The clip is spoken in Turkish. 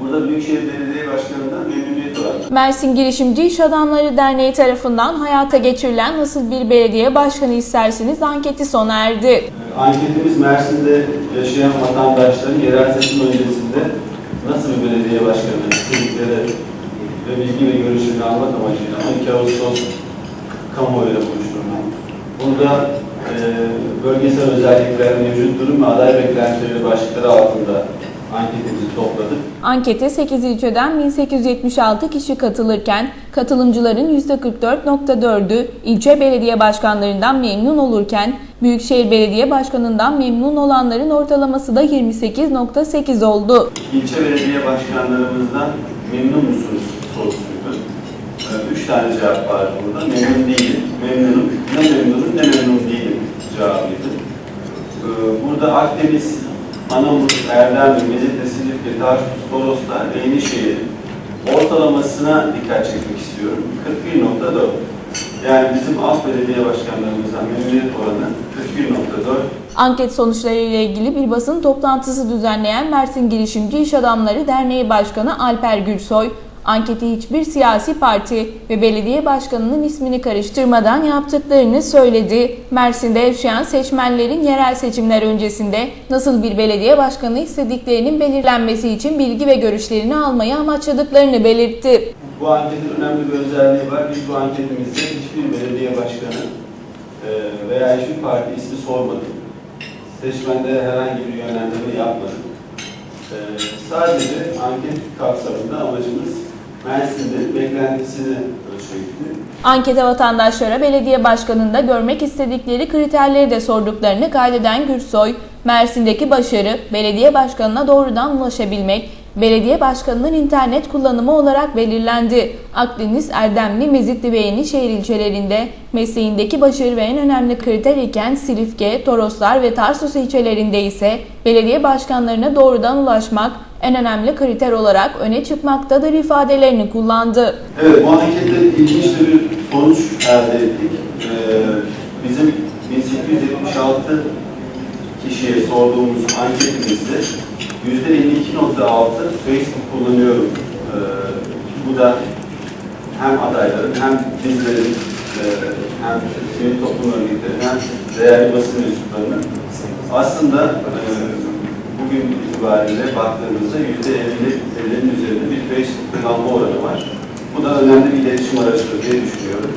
Burada Büyükşehir Belediye Başkanı'ndan memnuniyet var. Mersin Girişimci İş Adamları Derneği tarafından hayata geçirilen nasıl bir belediye başkanı istersiniz anketi sona erdi. Ee, Anketimiz Mersin'de yaşayan vatandaşların yerel seçim öncesinde nasıl bir belediye başkanı istedikleri ve bilgi ve görüşlerini almak amacıyla 12 Ağustos kamuoyuyla buluşturmak. Burada e, bölgesel özellikler, mevcut durum ve aday beklentileri başlıkları altında anketimizi topladık. Ankete 8 ilçeden 1876 kişi katılırken katılımcıların %44.4'ü ilçe belediye başkanlarından memnun olurken Büyükşehir Belediye Başkanı'ndan memnun olanların ortalaması da 28.8 oldu. İlçe belediye başkanlarımızdan memnun musunuz sorusuydu. Ee, Üç tane cevap var burada. Memnun değilim, memnunum, ne memnunum ne memnun değilim cevabıydı. Ee, Burada Akdeniz, Anamur, Erdemli, Mezitli, Silifke, Tarsus, Toroslar ve Yenişehir ortalamasına dikkat çekmek istiyorum. 41.4. Yani bizim alt belediye başkanlarımızdan memnuniyet oranı 41.4. Anket sonuçları ile ilgili bir basın toplantısı düzenleyen Mersin Girişimci İş Adamları Derneği Başkanı Alper Gülsoy, anketi hiçbir siyasi parti ve belediye başkanının ismini karıştırmadan yaptıklarını söyledi. Mersin'de yaşayan seçmenlerin yerel seçimler öncesinde nasıl bir belediye başkanı istediklerinin belirlenmesi için bilgi ve görüşlerini almayı amaçladıklarını belirtti. Bu anketin önemli bir özelliği var. Biz bu anketimizde hiçbir belediye başkanı e, veya hiçbir parti ismi sormadık. Seçmende herhangi bir yönlendirme yapmadık. E, Sadece anket kapsamında amacımız Mersin'de beklentisini ölçmekti. Ankete vatandaşlara belediye başkanında görmek istedikleri kriterleri de sorduklarını kaydeden Gürsoy, Mersin'deki başarı belediye başkanına doğrudan ulaşabilmek, belediye başkanının internet kullanımı olarak belirlendi. Akdeniz, Erdemli, Mezitli ve Yenişehir ilçelerinde mesleğindeki başarı ve en önemli kriter iken Silifke, Toroslar ve Tarsus ilçelerinde ise belediye başkanlarına doğrudan ulaşmak en önemli kriter olarak öne çıkmaktadır ifadelerini kullandı. Evet, bu ankette ilginç bir sonuç elde ettik. Ee, bizim 1876 kişiye sorduğumuz anketimizde %52.6 Facebook kullanıyorum. Ee, bu da hem adayların hem bizlerin e, hem sivil toplum örgütlerinin hem değerli basın mensuplarının aslında e, bugün itibariyle baktığımızda %50'lerin üzerinde bir Facebook kullanma oranı var. Bu da önemli bir iletişim aracıdır diye düşünüyorum.